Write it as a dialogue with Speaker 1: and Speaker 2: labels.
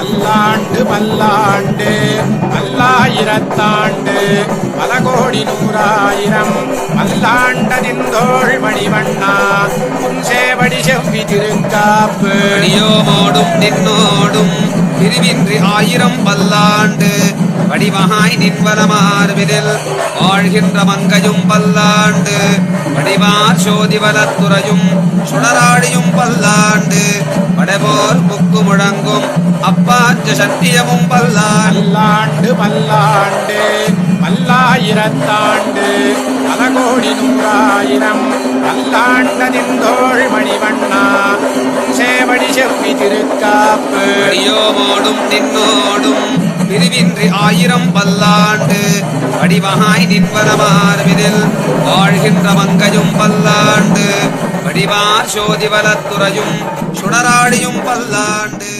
Speaker 1: பல்லாண்டு பல்லாண்டு பல்லாயிரத்தாண்டு பல கோடி நூறாயிரம் பல்லாண்டதிந்தோள் மணிவண்ணா புன்சேவடி செவ்வி திருக்காப்பு.
Speaker 2: அடியோடும் நின்னோடும் பிரிவின்றி ஆயிரம் பல்லாண்டு வடிவகாய் நின்வலமார்பிதில் வாழ்கின்ற மங்கையும் பல்லாண்டு வடிவார் சோதிவலத்துறையும் சுடராடியும் பல்லாண்டு வடபோர் முக்கு முழங்கும் அப்பாஞ்ச சத்தியமும்
Speaker 1: பல்லாண்டு. பல்லாண்டு பல்லாயிரத்தாண்டு பல கோடி நூறாயிரம் பல்லாண்டதிந்தோள் மணிவண்ணா புன்சேவடி செவ்வி திருக்காப்பு.
Speaker 2: அடியோமோடும் நின்னோடும் பிரிவின்றி ஆயிரம் பல்லாண்டு. வடிவகாய் நின்வனமார்பிதில் வாழ்கின்ற மங்கையும் பல்லாண்டு. வடிவார் சோதிவலத்துறையும் சுடராடியும் பல்லாண்டு.